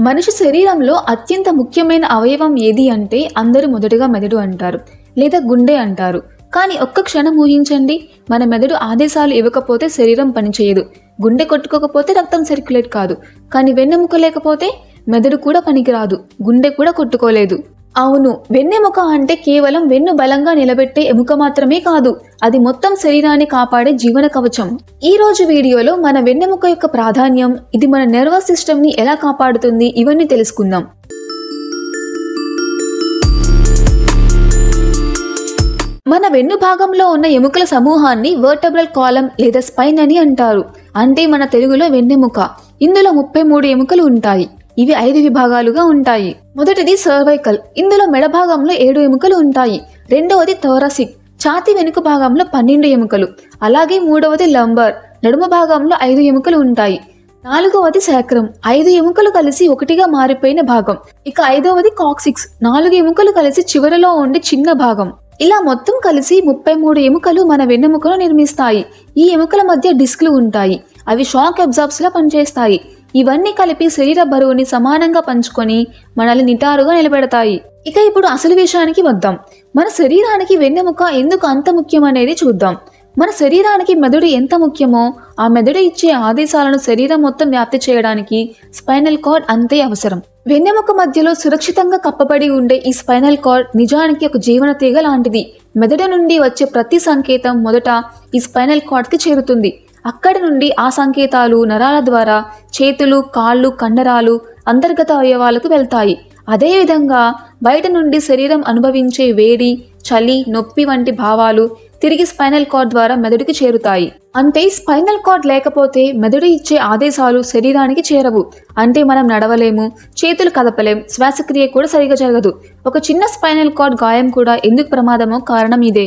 మనిషి శరీరంలో అత్యంత ముఖ్యమైన అవయవం ఏది అంటే అందరూ మొదటగా మెదడు అంటారు లేదా గుండె అంటారు. కానీ ఒక్క క్షణం ఊహించండి మన మెదడు ఆదేశాలు ఇవ్వకపోతే శరీరం పనిచేయదు. గుండె కొట్టుకోకపోతే రక్తం సర్క్యులేట్ కాదు. కానీ వెన్నెముక లేకపోతే మెదడు కూడా పనికిరాదు గుండె కూడా కొట్టుకోలేదు. అవును వెన్నెముక అంటే కేవలం వెన్ను బలంగా నిలబెట్టే ఎముక మాత్రమే కాదు అది మొత్తం శరీరాన్ని కాపాడే జీవన కవచం. ఈ రోజు వీడియోలో మన వెన్నెముక యొక్క ప్రాధాన్యం ఇది మన నర్వస్ సిస్టమ్ని ఎలా కాపాడుతుంది ఇవన్నీ తెలుసుకుందాం. మన వెన్ను భాగంలో ఉన్న ఎముకల సమూహాన్ని వర్టబ్రల్ కాలం లేదా స్పైన్ అని అంటారు. అంటే మన తెలుగులో వెన్నెముక ఇందులో ముప్పై మూడు ఎముకలు ఉంటాయి. ఇవి ఐదు విభాగాలుగా ఉంటాయి. మొదటిది సర్వైకల్. ఇందులో మెడ భాగంలో ఏడు ఎముకలు ఉంటాయి. రెండవది థోరసిక్. ఛాతీ వెనుక భాగంలో పన్నెండు ఎముకలు. అలాగే మూడవది లంబర్. నడుమ భాగంలో ఐదు ఎముకలు ఉంటాయి. నాలుగవది శాక్రం. ఐదు ఎముకలు కలిసి ఒకటిగా మారిపోయిన భాగం. ఇక ఐదవది కాక్సిక్స్. నాలుగు ఎముకలు కలిసి చివరలో ఉండే చిన్న భాగం. ఇలా మొత్తం కలిసి ముప్పై మూడు ఎముకలు మన వెన్నెముకను నిర్మిస్తాయి. ఈ ఎముకల మధ్య డిస్క్లు ఉంటాయి. అవి షాక్ అబ్జార్బ్స్ లా పనిచేస్తాయి. ఇవన్నీ కలిపి శరీర బరువుని సమానంగా పంచుకొని మనల్ని నిటారుగా నిలబెడతాయి. ఇక ఇప్పుడు అసలు విషయానికి వద్దాం. మన శరీరానికి వెన్నెముక ఎందుకు అంత ముఖ్యం అనేది చూద్దాం. మన శరీరానికి మెదడు ఎంత ముఖ్యమో ఆ మెదడు ఇచ్చే ఆదేశాలను శరీరం మొత్తం వ్యాప్తి చేయడానికి స్పైనల్ కార్డ్ అంతే అవసరం. వెన్నెముక మధ్యలో సురక్షితంగా కప్పబడి ఉండే ఈ స్పైనల్ కార్డ్ నిజానికి ఒక జీవన తీగ లాంటిది. మెదడు నుండి వచ్చే ప్రతి సంకేతం మొదట ఈ స్పైనల్ కార్డ్కి చేరుతుంది. అక్కడి నుండి ఆ సంకేతాలు నరాల ద్వారా చేతులు కాళ్ళు కండరాలు అంతర్గత అవయవాలకు వెళ్తాయి. అదేవిధంగా బయట నుండి శరీరం అనుభవించే వేడి చలి నొప్పి వంటి భావాలు తిరిగి స్పైనల్ కార్డ్ ద్వారా మెదడుకి చేరుతాయి. అంటే స్పైనల్ కార్డ్ లేకపోతే మెదడు ఇచ్చే ఆదేశాలు శరీరానికి చేరవు. అంటే మనం నడవలేము చేతులు కదపలేం శ్వాసక్రియ కూడా సరిగా జరగదు. ఒక చిన్న స్పైనల్ కార్డ్ గాయం కూడా ఎందుకు ప్రమాదమో కారణం ఇదే.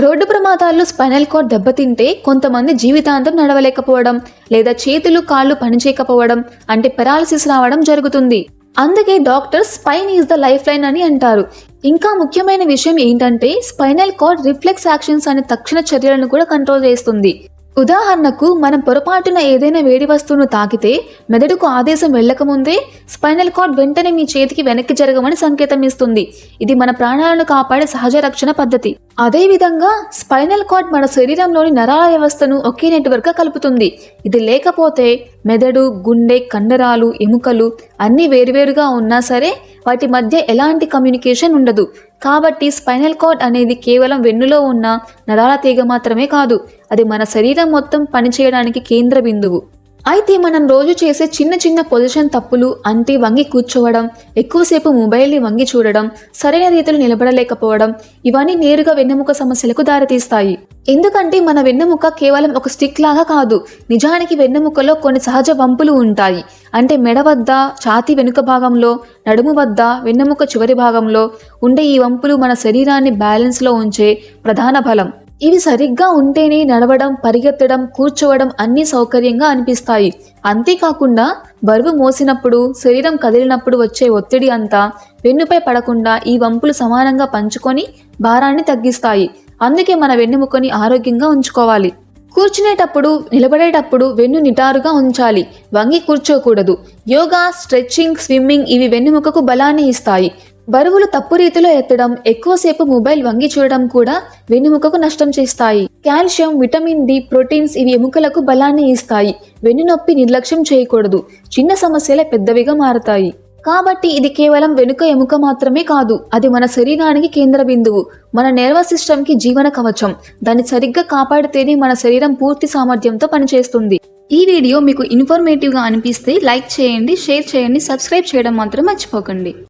రోడ్డు ప్రమాదాల్లో స్పైనల్ కార్డ్ దెబ్బతింటే కొంతమంది జీవితాంతం నడవలేకపోవడం లేదా చేతులు కాళ్ళు పనిచేయకపోవడం అంటే పెరాలసిస్ రావడం జరుగుతుంది. అందుకే doctor spine is the life line అని అంటారు. ఇంకా ముఖ్యమైన విషయం ఏంటంటే స్పైనల్ కార్డ్ రిఫ్లెక్స్ యాక్షన్స్ అనే తక్షణ చర్యలను కూడా కంట్రోల్ చేస్తుంది. ఉదాహరణకు మనం పొరపాటున ఏదైనా వేడి వస్తువును తాకితే మెదడుకు ఆదేశం వెళ్ళకముందే స్పైనల్ కార్డ్ వెంటనే మీ చేతికి వెనక్కి జరగమని సంకేతం ఇస్తుంది ఇది మన ప్రాణాలను కాపాడే సహజ రక్షణ పద్ధతి. అదేవిధంగా స్పైనల్ కార్డ్ మన శరీరంలోని నరాల వ్యవస్థను ఒకే నెట్వర్క్గా కలుపుతుంది. ఇది లేకపోతే మెదడు గుండె కండరాలు ఎముకలు అన్నీ వేరువేరుగా ఉన్నా సరే వాటి మధ్య ఎలాంటి కమ్యూనికేషన్ ఉండదు. కాబట్టి స్పైనల్ కార్డ్ అనేది కేవలం వెన్నులో ఉన్న నరాల తీగ మాత్రమే కాదు అది మన శరీరం మొత్తం పనిచేయడానికి కేంద్ర బిందువు. అయితే మనం రోజు చేసే చిన్న చిన్న పొజిషన్ తప్పులు అంటే వంగి కూర్చోవడం ఎక్కువసేపు మొబైల్ని వంగి చూడడం సరైన రీతిలో నిలబడలేకపోవడం ఇవన్నీ నేరుగా వెన్నెముక సమస్యలకు దారితీస్తాయి. ఎందుకంటే మన వెన్నెముక కేవలం ఒక స్టిక్ లాగా కాదు నిజానికి వెన్నెముకలో కొన్ని సహజ వంపులు ఉంటాయి. అంటే మెడ వద్ద ఛాతీ వెనుక భాగంలో నడుము వద్ద వెన్నెముక చివరి భాగంలో ఉండే ఈ వంపులు మన శరీరాన్ని బ్యాలెన్స్లో ఉంచే ప్రధాన బలం. ఇవి సరిగ్గా ఉంటేనే నడవడం పరిగెత్తడం కూర్చోవడం అన్నీ సౌకర్యంగా అనిపిస్తాయి. అంతేకాకుండా బరువు మోసినప్పుడు శరీరం కదిలినప్పుడు వచ్చే ఒత్తిడి అంతా వెన్నుపై పడకుండా ఈ వంపులు సమానంగా పంచుకొని భారాన్ని తగ్గిస్తాయి. అందుకే మన వెన్నుముకని ఆరోగ్యంగా ఉంచుకోవాలి. కూర్చునేటప్పుడు నిలబడేటప్పుడు వెన్ను నిటారుగా ఉంచాలి. వంగి కూర్చోకూడదు. యోగా స్ట్రెచ్చింగ్ స్విమ్మింగ్ ఇవి వెన్నుముకకు బలాన్ని ఇస్తాయి. బరువులు తప్పు రీతిలో ఎత్తడం ఎక్కువసేపు మొబైల్ వంగి చూడడం కూడా వెన్నుముకకు నష్టం చేస్తాయి. కాల్షియం విటమిన్ డి ప్రోటీన్స్ ఇవి ఎముకలకు బలాన్ని ఇస్తాయి. వెన్నునొప్పి నిర్లక్ష్యం చేయకూడదు. చిన్న సమస్యలే పెద్దవిగా మారతాయి. కాబట్టి ఇది కేవలం వెనుక ఎముక మాత్రమే కాదు అది మన శరీరానికి కేంద్ర బిందువు. మన నర్వస్ సిస్టమ్కి జీవన కవచం. దాన్ని సరిగ్గా కాపాడితేనే మన శరీరం పూర్తి సామర్థ్యంతో పనిచేస్తుంది. ఈ వీడియో మీకు ఇన్ఫర్మేటివ్గా అనిపిస్తే లైక్ చేయండి షేర్ చేయండి సబ్స్క్రైబ్ చేయడం మాత్రం మర్చిపోకండి.